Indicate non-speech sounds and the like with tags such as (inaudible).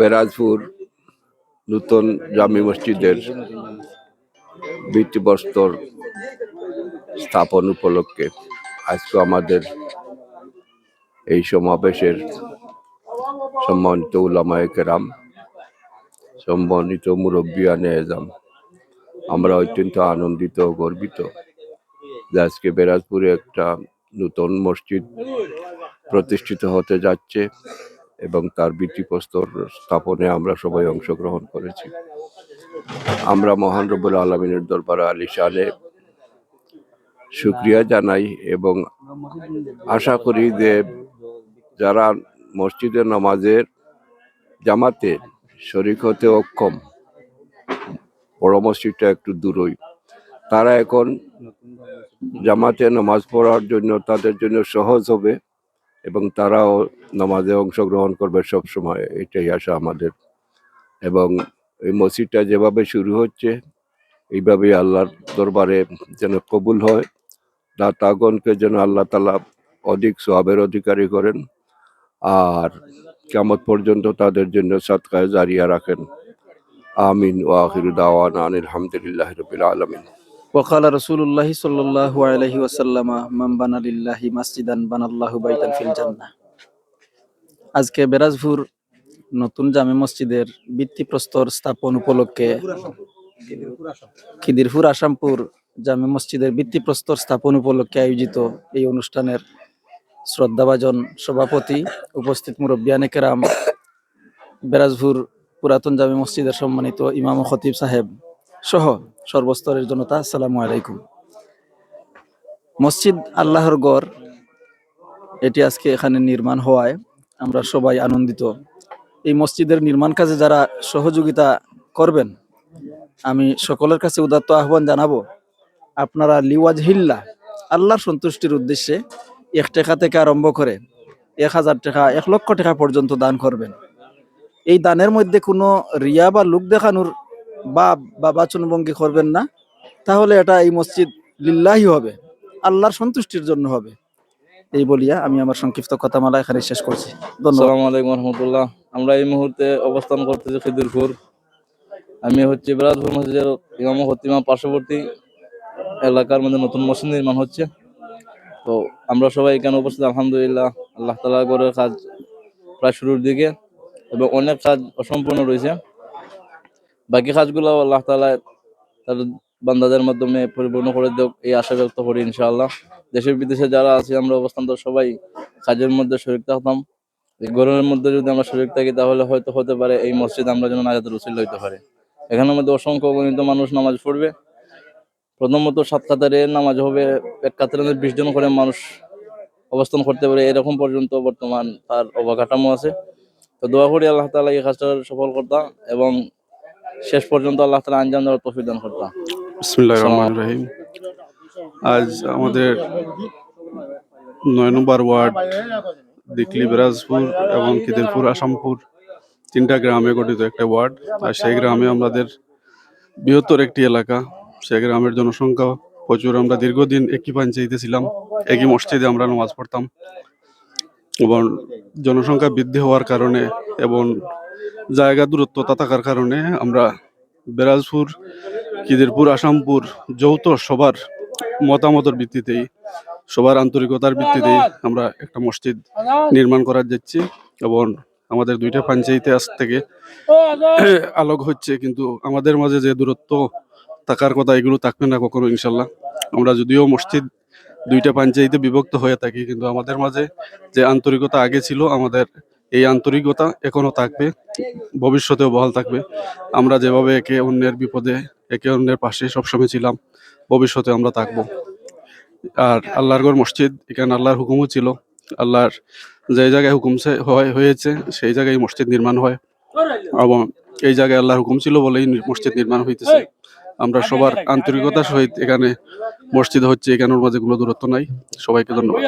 বেরাজপুর নূতন জামি মসজিদের ভিত্তিপ্রস্তর স্থাপন উপলক্ষে আজকে আমাদের এই সমাবেশের সম্মানিত উলামায়ে কেরাম, সম্মানিত মুরব্বিয়ানে এজাম আমরা অত্যন্ত আনন্দিত ও গর্বিত যে আজকে বেরাজপুরে একটা নূতন মসজিদ প্রতিষ্ঠিত হতে যাচ্ছে। এবং তার ভিত্তিপ্রস্তর স্থাপনে আমরা সবাই অংশগ্রহণ করেছি। আমরা মহান রব্বুল আলমিনের দরবারে আলিশানে শুক্রিয়া জানাই এবং আশা করি যে যারা মসজিদের নামাজের জামাতে শরিক হতে অক্ষম, বড় মসজিদটা একটু দূরই, তারা এখন জামাতে নামাজ পড়ার জন্য তাদের জন্য সহজ হবে। এবং তারাও নামাজে অংশগ্রহণ করবে সব সময়, এটাই আশা আমাদের। এবং এই মসজিদটা যেভাবে শুরু হচ্ছে, এইভাবেই আল্লাহর দরবারে যেন কবুল হয়। দাতাগণকে যেন আল্লাহ তালা অধিক সোয়াবের অধিকারী করেন আর কেমত পর্যন্ত তাদের জন্য সৎকায় জারিয়া রাখেন। আমিন ওয়াহির দাওয়ান আলহামদুলিল্লাহ রবিল আলমিন। وقال رسول الله صلى الله عليه وسلم من بنى لله مسجدا بنى الله بيتا في الجنة আজকে বেরাজপুর নতুন জামে মসজিদের ভিত্তিপ্রস্তর স্থাপন উপলক্ষে খিদিরপুর আসামপুর জামে মসজিদের ভিত্তিপ্রস্তর স্থাপন উপলক্ষে আয়োজিত এই অনুষ্ঠানের শ্রদ্ধাভাজন সভাপতি উপস্থিত মুরব্বিয়ানে কেরাম বেরাজপুর পুরাতন জামে মসজিদের সম্মানিত ইমাম ও খতিব সাহেব সহ সর্বস্তরের জনতা, আসসালামু আলাইকুম। মসজিদ আল্লাহর গড়, এটি আজকে এখানে নির্মাণ হওয়ায় আমরা সবাই আনন্দিত। এই মসজিদের নির্মাণ কাজে যারা সহযোগিতা করবেন, আমি সকলের কাছে উদাত্ত আহ্বান জানাব, আপনারা লিওয়াজ হিল্লা, আল্লাহর সন্তুষ্টির উদ্দেশ্যে এক টাকা থেকে আরম্ভ করে এক হাজার টাকা, এক লক্ষ টাকা পর্যন্ত দান করবেন। এই দানের মধ্যে কোনো রিয়া বা লোক দেখানোর বা বা বাচনভঙ্গি করবেন না, তাহলে এটা এই মসজিদ লিল্লাহি হবে, আল্লাহর সন্তুষ্টির জন্য হবে। এই বলিয়া আমি আমার সংক্ষিপ্ত কথা কথামালা এখানে শেষ করছি। ধন্যবাদ। রহমতুল্লাহ। আমরা এই মুহূর্তে অবস্থান করতেছি খিদিরপুর। আমি হচ্ছে বিরাজপুর মসজিদের ইমাম হতিমা পার্শ্ববর্তী এলাকার মধ্যে নতুন মসজিদ নির্মাণ হচ্ছে। তো আমরা সবাই এখানে উপস্থিত, আলহামদুলিল্লাহ। আল্লাহ তালা করে কাজ প্রায় শুরুর দিকে এবং অনেক কাজ অসম্পূর্ণ রয়েছে। বাকি কাজগুলো আল্লাহ তালা তার বান্দাদের মাধ্যমে পরিপূর্ণ করে দেব এই আশা ব্যক্ত করি ইনশাআল্লাহ। দেশের বিদেশে যারা আছি, আমরা অবস্থান তো সবাই কাজের মধ্যে শরীর থাকতাম। গরমের মধ্যে যদি আমরা শরীর থাকি, তাহলে হয়তো হতে পারে এই মসজিদ আমরা যেন নাজাতের উচিল হইতে পারে। এখানের মধ্যে অসংখ্য গণিত মানুষ নামাজ পড়বে। প্রথমত সাত কাতারে নামাজ হবে, এক কাতারে বিশ জন করে মানুষ অবস্থান করতে পারে, এরকম পর্যন্ত বর্তমান তার অবকাঠামো আছে। তো দোয়া করি আল্লাহ তালা এই কাজটা সফল করতাম এবং শেষ পর্যন্ত আল্লাহ তালা আঞ্জাম দেওয়ার তফিক দান করতাম বিসমিল্লাহ রহমান রহিম। আজ আমাদের নয় নম্বর ওয়ার্ড দিকলি বিরাজপুর এবং কিদিরপুর আসামপুর তিনটা গ্রামে গঠিত একটা ওয়ার্ড। আর সেই গ্রামে আমাদের বৃহত্তর একটি এলাকা। সেই গ্রামের জনসংখ্যা প্রচুর। আমরা দীর্ঘদিন একই পঞ্চায়েতে ছিলাম, একই মসজিদে আমরা নামাজ পড়তাম। এবং জনসংখ্যা বৃদ্ধি হওয়ার কারণে এবং জায়গা দূরত্বতা থাকার কারণে আমরা বেরাজপুর কিদিরপুর, আসামপুর যৌথ সবার মতামতের ভিত্তিতেই, সবার আন্তরিকতার ভিত্তিতেই আমরা একটা মসজিদ নির্মাণ করার যাচ্ছি এবং আমাদের দুইটা পঞ্চায়েতে আজ থেকে (clears throat) আলোক হচ্ছে, কিন্তু আমাদের মাঝে যে দূরত্ব থাকার কথা এগুলো থাকবে না কখনো, ইনশাল্লাহ। আমরা যদিও মসজিদ দুইটা পঞ্চায়েতে বিভক্ত হয়ে থাকি, কিন্তু আমাদের মাঝে যে আন্তরিকতা আগে ছিল, আমাদের এই আন্তরিকতা এখনও থাকবে, ভবিষ্যতেও বহাল থাকবে। আমরা যেভাবে একে অন্যের বিপদে, একে অন্যের পাশে সবসময় ছিলাম ভবিষ্যতে আমরা থাকব। আর আল্লাহর গড় মসজিদ, এখানে আল্লাহর হুকুমও ছিল। আল্লাহর যে জায়গায় হুকুম হয়, হয়েছে, সেই জায়গায় মসজিদ নির্মাণ হয়। এবং এই জায়গায় আল্লাহর হুকুম ছিল বলেই মসজিদ নির্মাণ হইতেছে। আমরা সবার আন্তরিকতার সহিত এখানে মসজিদ হচ্ছে এখানের মাঝে কোনো দূরত্ব নাই। সবাইকে ধন্যবাদ।